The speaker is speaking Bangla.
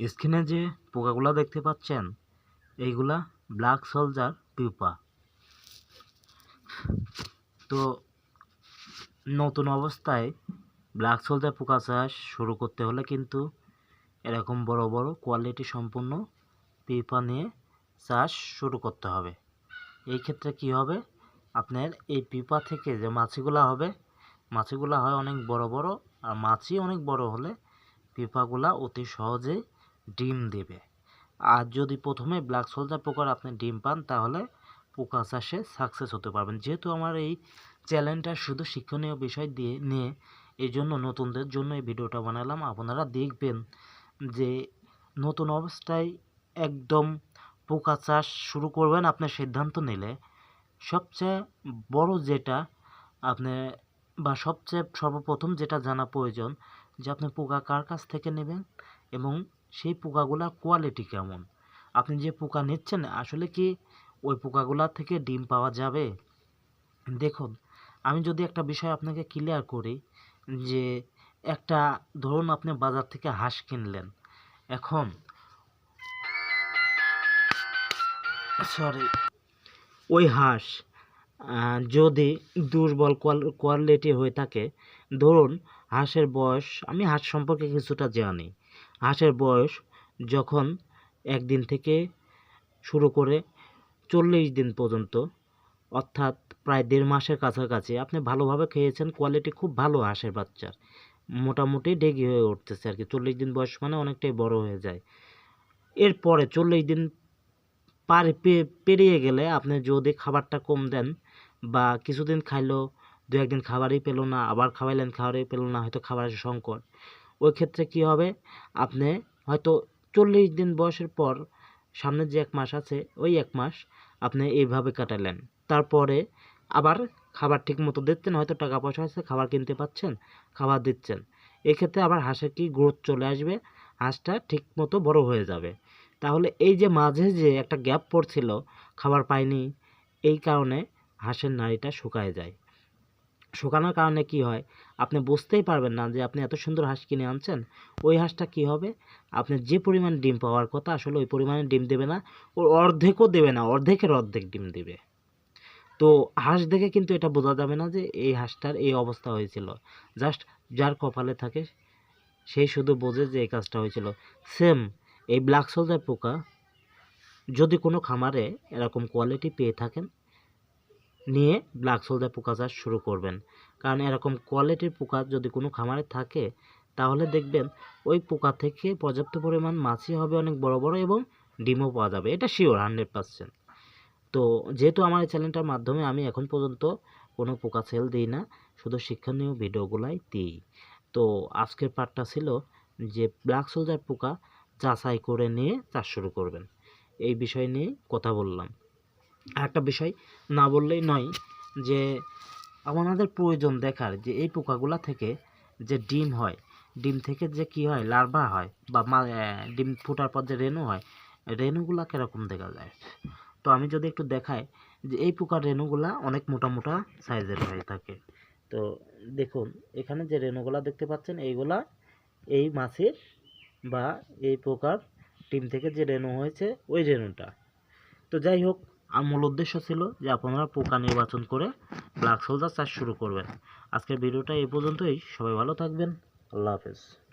স্ক্রিনে যে পোকাগুলা দেখতে পাচ্ছেন, এইগুলা ব্ল্যাক সোলজার পিউপা। তো নতুন অবস্থায় ব্ল্যাক সোলজার পোকা চাষ শুরু করতে হলে কিন্তু এরকম বড় বড় কোয়ালিটি সম্পন্ন পিউপা নিয়ে চাষ শুরু করতে হবে। এই ক্ষেত্রে কি হবে? আপনার এই পিপা থেকে যে মাছিগুলা হবে, মাছিগুলা হয় অনেক বড় বড়, আর মাছি অনেক বড় হলে পিপাগুলা অতি সহজেই ডিম দেবে। আর যদি প্রথমে ব্ল্যাক সোলজার পোকার আপনি ডিম পান, তাহলে পোকা চাষে সাকসেস হতে পারবেন। যেহেতু আমার এই চ্যানেলটা শুধু শিক্ষণীয় বিষয় দিয়ে নিয়ে এই জন্য নতুনদের জন্য এই ভিডিওটা বানালাম। আপনারা দেখবেন যে নতুন অবস্থায় একদম পোকা চাষ শুরু করবেন আপনার সিদ্ধান্ত নিলে, সবচেয়ে বড় যেটা আপনি বা সবচেয়ে সর্বপ্রথম যেটা জানা প্রয়োজন যে আপনি পোকা কার কাছ থেকে নেবেন এবং সেই পোকাগুলার কোয়ালিটি কেমন? আপনি যে পোকা নিচ্ছেন, আসলে কি ওই পোকাগুলা থেকে ডিম পাওয়া যাবে? দেখুন, আমি যদি একটা বিষয় আপনাকে ক্লিয়ার করি, যে একটা, ধরুন আপনি বাজার থেকে হাঁস কিনলেন, এখন সরি ওই হাঁস যদি দুর্বল কোয়াল- কোয়ালিটি হয়ে থাকে, ধরুন হাঁসের বয়স, আমি হাঁস সম্পর্কে কিছুটা জানি হাঁসের বয়স যখন একদিন থেকে শুরু করে চল্লিশ দিন পর্যন্ত, অর্থাৎ প্রায় দেড় মাসের কাছাকাছি, আপনি ভালোভাবে খেয়েছেন কোয়ালিটি খুব ভালো হাঁসের বাচ্চার মোটামুটি ডেগি হয়ে উঠতেছে আর কি। চল্লিশ দিন বয়স মানে অনেকটাই বড় হয়ে যায়। এরপরে চল্লিশ দিন পার পেরিয়ে গেলে আপনি যদি খাবারটা কম দেন বা কিছুদিন খাইলো দু একদিন খাবারই পেল না, আবার খাওয়াইলেন খাবারই পেল না, হয়তো খাবারের সংকট। ওই ক্ষেত্রে কি হবে? আপনি হয়তো চল্লিশ দিন বয়সের পর সামনের যে এক মাস আছে, ওই এক মাস আপনি এইভাবে কাটালেন। তারপরে আবার খাবার ঠিক মতো দিচ্ছেন, হয়তো টাকা পয়সা আছে, খাবার কিনতে পাচ্ছেন, খাবার দিচ্ছেন। এক্ষেত্রে আবার হাঁসের কি গ্রোথ চলে আসবে? হাঁসটা ঠিক মতো বড় হয়ে যাবে। তাহলে এই যে মাঝে যে একটা গ্যাপ পড়ছিল, খাবার পায়নি এই কারণে হাঁসের নাড়িটা শুকায় যায়। শুকানোর কারণে কি হয়? আপনি বুঝতেই পারবেন না যে আপনি এত সুন্দর হাঁস কিনে আনছেন, ওই হাঁসটা কি হবে? আপনি যে পরিমাণ ডিম পাওয়ার কথা, আসলে ওই পরিমাণে ডিম দেবে না, ওর অর্ধেকও দেবে না, অর্ধেকের অর্ধেক ডিম দেবে। তো হাঁস দেখে কিন্তু এটা বোঝা যাবে না যে এই হাঁসটার এই অবস্থা হয়েছিল। জাস্ট যার কপালে থাকে সেই শুধু বোঝে যে এই কাজটা হয়েছিল। সেম এই ব্ল্যাক সোলজার পোকা, যদি কোনো খামারে এরকম কোয়ালিটি পেয়ে থাকেন নিয়ে ব্ল্যাক সোলজার পোকা চাষ শুরু করবেন। কারণ এরকম কোয়ালিটির পোকা যদি কোনো খামারে থাকে, তাহলে দেখবেন ওই পোকা থেকে পর্যাপ্ত পরিমাণ মাছি হবে অনেক বড় বড় এবং ডিমও পাওয়া যাবে। এটা শিওর হান্ড্রেড পার্সেন্ট তো যেহেতু আমার এই চ্যানেলটার মাধ্যমে আমি এখন পর্যন্ত কোনো পোকা সেল দিই না, শুধু শিক্ষণীয় ভিডিওগুলাই দিই। তো আজকের পার্টটা ছিল যে ব্ল্যাক সোলজার পোকা যাচাই করে নিয়ে চাষ শুরু করবেন। এই বিষয় নিয়ে কথা বললাম। একটা বিষয়, না বললেই নয় যে আমাদের প্রয়োজন দেখার যে এই পোকাগুলা থেকে যে ডিম হয়, ডিম থেকে যে কি হয়, লার্ভা হয় বা মা ডিম ফোটার পর যে রেণু হয়, রেণুগুলা কীরকম দেখা যায়? তো আমি যদি একটু দেখাই যে এই পোকার রেণুগুলা অনেক মোটা মোটা সাইজের হয়ে থাকে। তো দেখুন, এখানে যে রেণুগুলা দেখতে পাচ্ছেন, এইগুলা এই মাছের বা এই পোকার ডিম থেকে যে রেণু হয়েছে, ওই রেণুটা। তো যাই হোক আর মূল উদ্দেশ্য ছিল যে আপনারা পোকা নির্বাচন করে ব্ল্যাক সোলজার চাষ শুরু করবেন। আজকের ভিডিওটা এই পর্যন্তই। সবাই ভালো থাকবেন। আল্লাহ হাফেজ।